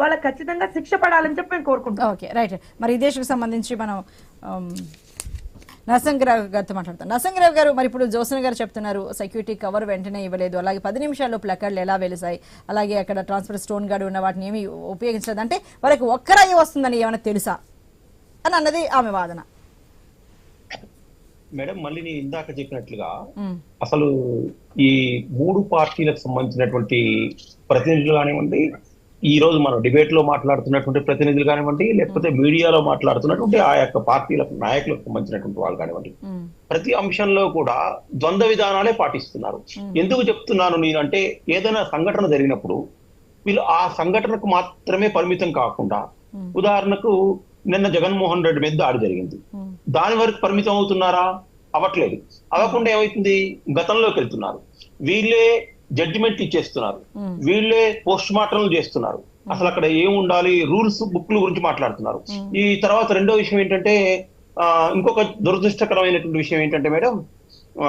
వాళ్ళకి ఖచ్చితంగా శిక్ష పడాలని చెప్పి మేము కోరుకుంటాం ఓకే రైట్. మరి ఈ దేశకు సంబంధించి మనం నరసింహరావు గారితో మాట్లాడతాం. నరసింహరావు గారు మరి ఇప్పుడు జోసన్ గారు చెప్తున్నారు సెక్యూరిటీ కవర్ వెంటనే ఇవ్వలేదు. అలాగే పది నిమిషాల్లో ప్లకార్డులు ఎలా వెలిసాయి? అలాగే అక్కడ ట్రాన్స్ఫర్ స్టోన్ గార్డు ఉన్న వాటిని ఏమి ఉపయోగించలేదు. అంటే వాళ్ళకి ఒక్కరాయి వస్తుందని ఏమైనా తెలుసా? అని అన్నది ఆమె వాదన. మేడం మళ్ళీ నేను ఇందాక చెప్పినట్లుగా అసలు ఈ మూడు పార్టీలకు సంబంధించినటువంటి ప్రతినిధులు కానివ్వండి ఈ రోజు మనం డిబేట్లో మాట్లాడుతున్నటువంటి ప్రతినిధులు కానివ్వండి లేకపోతే మీడియాలో మాట్లాడుతున్నటువంటి ఆ యొక్క పార్టీలకు నాయకులకు సంబంధించినటువంటి వాళ్ళు కానివ్వండి ఉమ్, ప్రతి అంశంలో కూడా ద్వంద్వ విధానాలే పాటిస్తున్నారు. ఎందుకు చెప్తున్నాను నేను అంటే ఏదైనా సంఘటన జరిగినప్పుడు వీళ్ళు ఆ సంఘటనకు మాత్రమే పరిమితం కాకుండా ఉదాహరణకు నిన్న జగన్మోహన్ రెడ్డి మీద దాడి జరిగింది. దాని వరకు పరిమితం అవుతున్నారా? అవ్వట్లేదు. అవ్వకుండా ఏమవుతుంది? గతంలోకి వెళ్తున్నారు. వీళ్ళే జడ్జిమెంట్ ఇచ్చేస్తున్నారు. వీళ్ళే పోస్ట్ మార్టంలు చేస్తున్నారు. అసలు అక్కడ ఏం ఉండాలి రూల్స్ బుక్ల గురించి మాట్లాడుతున్నారు. ఈ తర్వాత రెండో విషయం ఏంటంటే ఇంకొక దురదృష్టకరమైనటువంటి విషయం ఏంటంటే మేడం ఆ,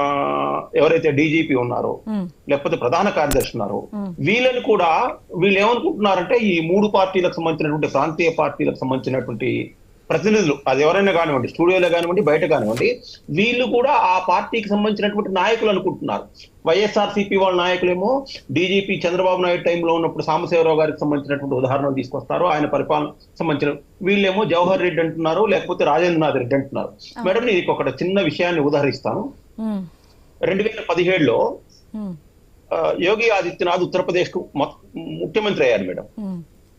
ఎవరైతే డీజీపీ ఉన్నారో లేకపోతే ప్రధాన కార్యదర్శి ఉన్నారో. వీళ్ళని కూడా వీళ్ళు ఏమనుకుంటున్నారంటే ఈ మూడు పార్టీలకు సంబంధించినటువంటి ప్రాంతీయ పార్టీలకు సంబంధించినటువంటి ప్రతినిధులు. అది ఎవరైనా కానివ్వండి స్టూడియోలో కానివ్వండి బయట కానివ్వండి వీళ్ళు కూడా ఆ పార్టీకి సంబంధించినటువంటి నాయకులు అనుకుంటున్నారు. వైఎస్ఆర్ సిపి వాళ్ళ నాయకులేమో డీజీపీ చంద్రబాబు నాయుడు టైంలో ఉన్నప్పుడు సాంబశివరావు గారికి సంబంధించినటువంటి ఉదాహరణలు తీసుకొస్తారు ఆయన పరిపాలన సంబంధించిన వీళ్ళేమో జవహర్ రెడ్డి అంటున్నారు లేకపోతే రాజేంద్రనాథ్ రెడ్డి అంటున్నారు. మేడం నేను ఒక చిన్న విషయాన్ని ఉదాహరిస్తాను. రెండు వేల పదిహేడులో యోగి ఆదిత్యనాథ్ ఉత్తరప్రదేశ్కు ముఖ్యమంత్రి అయ్యారు మేడం.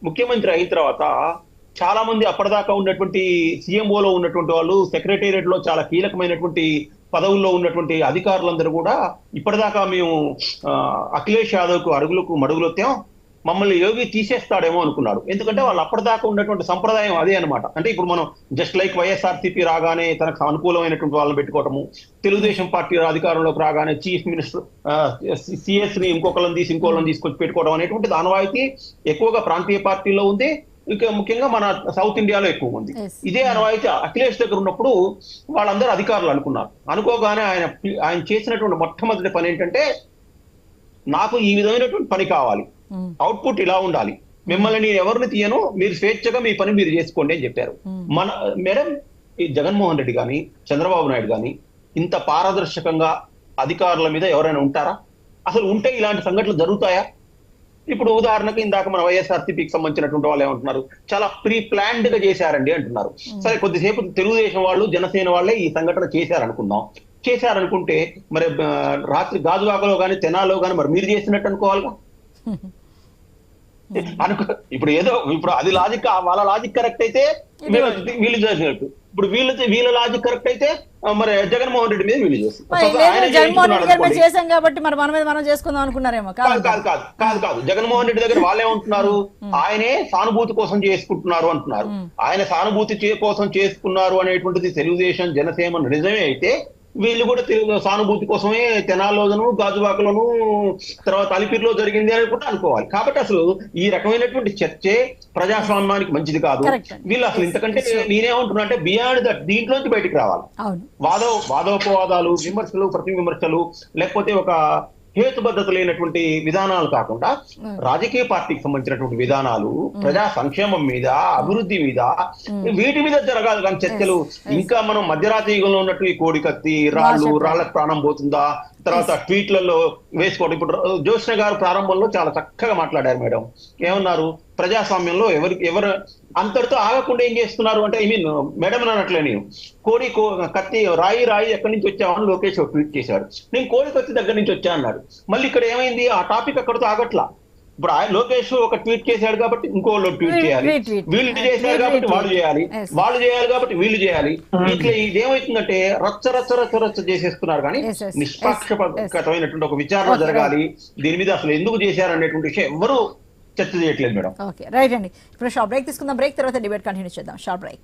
ముఖ్యమంత్రి అయిన తర్వాత చాలా మంది అప్పటిదాకా ఉన్నటువంటి సీఎంఓలో ఉన్నటువంటి వాళ్ళు సెక్రటేరియట్లో చాలా కీలకమైనటువంటి పదవుల్లో ఉన్నటువంటి అధికారులందరూ కూడా ఇప్పటిదాకా మేము అఖిలేష్ యాదవ్కు అడుగులకు మడుగులొత్తాం మమ్మల్ని యోగి తీసేస్తాడేమో అనుకున్నాడు ఎందుకంటే వాళ్ళు అప్పటిదాకా ఉన్నటువంటి సంప్రదాయం అదే అన్నమాట. అంటే ఇప్పుడు మనం జస్ట్ లైక్ వైఎస్ఆర్సీపీ రాగానే తనకు అనుకూలమైనటువంటి వాళ్ళని పెట్టుకోవటము తెలుగుదేశం పార్టీ అధికారంలోకి రాగానే చీఫ్ మినిస్టర్ సిఎస్ని ఇంకొకళ్ళని తీసి ఇంకోళ్ళని తీసుకొచ్చి పెట్టుకోవడం అనేటువంటి ఆనవాయితీ ఎక్కువగా ప్రాంతీయ పార్టీలో ఉంది. ఇంకా ముఖ్యంగా మన సౌత్ ఇండియాలో ఎక్కువ ఉంది. ఇదే అనవాయితీ అఖిలేష్ దగ్గర ఉన్నప్పుడు వాళ్ళందరూ అధికారులు అనుకున్నారు. అనుకోగానే ఆయన ఆయన చేసినటువంటి మొట్టమొదటి పని ఏంటంటే నాకు ఈ విధమైనటువంటి పని కావాలి. అవుట్పుట్ ఇలా ఉండాలి. మిమ్మల్ని నేను ఎవరిని తీయను మీరు స్వేచ్ఛగా మీ పని మీరు చేసుకోండి అని చెప్పారు. Hmm. మన మేడం ఈ జగన్మోహన్ రెడ్డి గాని చంద్రబాబు నాయుడు గాని ఇంత పారదర్శకంగా అధికారుల మీద ఎవరైనా ఉంటారా? అసలు ఉంటే ఇలాంటి సంఘటనలు జరుగుతాయా? ఇప్పుడు ఉదాహరణకు ఇందాక మన వైఎస్ఆర్సీపీకి సంబంధించినటువంటి వాళ్ళు ఏమంటున్నారు? చాలా ప్రీ ప్లాన్డ్గా చేశారండి అంటున్నారు. సరే కొద్దిసేపు తెలుగుదేశం వాళ్ళు జనసేన వాళ్ళే ఈ సంఘటన చేశారనుకుందాం. చేశారనుకుంటే మరి రాత్రి గాజువాకలో కానీ తెనాలో కానీ మరి మీరు చేసినట్టు అనుకోవాలిగా? అనుకో ఇప్పుడు ఏదో ఇప్పుడు అది లాజిక్ వాళ్ళ లాజిక్ కరెక్ట్ అయితే వీళ్ళు చేసినట్టు. ఇప్పుడు వీళ్ళు వీళ్ళ లాజిక్ కరెక్ట్ అయితే మరి జగన్మోహన్ రెడ్డి మీద వీళ్ళు చేస్తారు. జగన్మోహన్ రెడ్డి గారు చేశాం కాబట్టి మరి మన మీద మనం చేసుకుందాం అనుకున్నారేమో కాదు. కాదు కాదు కాదు కాదు జగన్మోహన్ రెడ్డి దగ్గర వాళ్ళే ఉంటున్నారు. ఆయనే సానుభూతి కోసం చేసుకుంటున్నారు అంటున్నారు. ఆయన సానుభూతి చే- కోసం చేసుకున్నారు అనేటువంటిది తెలుగుదేశం జనసేన నిజమే అయితే వీళ్ళు కూడా సానుభూతి కోసమే తెనాల్లోను గాజువాకలోను తర్వాత అలిపిరిలో జరిగింది అని కూడా అనుకోవాలి. కాబట్టి అసలు ఈ రకమైనటువంటి చర్చే ప్రజాస్వామ్యానికి మంచిది కాదు. వీళ్ళు అసలు ఇంతకంటే నేనేమంటున్నా అంటే బియాండ్ దట్ దీంట్లోంచి బయటికి రావాలి. వాద వాదోపవాదాలు విమర్శలు ప్రతి విమర్శలు లేకపోతే ఒక హేతుబద్ధత లేనటువంటి విధానాలు కాకుండా రాజకీయ పార్టీకి సంబంధించినటువంటి విధానాలు ప్రజా సంక్షేమం మీద అభివృద్ధి మీద వీటి మీద జరగాలి కానీ చర్చలు. ఇంకా మనం మధ్యరాత్రి యుగంలో ఉన్నట్టు ఈ కోడి కత్తి రాళ్ళు. రాళ్ళకు ప్రాణం పోతుందా? తర్వాత ట్వీట్లలో వేసుకోవడం. ఇప్పుడు జోష్ణ గారు ప్రారంభంలో చాలా చక్కగా మాట్లాడారు మేడం. ఏమన్నారు? ప్రజాస్వామ్యంలో ఎవరి ఎవరు అంతటితో ఆగకుండా ఏం చేస్తున్నారు? అంటే ఐ మీన్ మేడం అనట్లే నేను కోడి కో- కత్తి రాయి రాయి ఎక్కడి నుంచి వచ్చావని లోకేష్ ట్వీట్ చేశాడు. నేను కోడి కత్తి దగ్గర నుంచి వచ్చా అన్నాడు మళ్ళీ ఇక్కడ ఏమైంది? ఆ టాపిక్ అక్కడితో ఆగట్లా. ఇప్పుడు ఆయన లోకేష్ ఒక ట్వీట్ చేశాడు కాబట్టి ఇంకోళ్ళు ట్వీట్ చేయాలి. వీళ్ళు చేశారు కాబట్టి వాళ్ళు. చేయాలి. వాళ్ళు చేయాలి కాబట్టి వీళ్ళు చేయాలి. ఇట్లా ఇదేమవుతుందంటే రచ్చ రచ్చ రచ్చ రచ్చ చేసేస్తున్నారు కానీ నిష్పక్షపాతమైనటువంటి ఒక విచారణ జరగాలి. దీని మీద అసలు ఎందుకు చేశారు అనేటువంటి విషయం ఎవరు చర్చ చేయట్లేదు మేడం. ఓకే రైట్ అండి. ఇప్పుడు షార్ట్ బ్రేక్ తీసుకుందాం. బ్రేక్ తర్వాత డిబేట్ కంటిన్యూ చేద్దాం. Short break.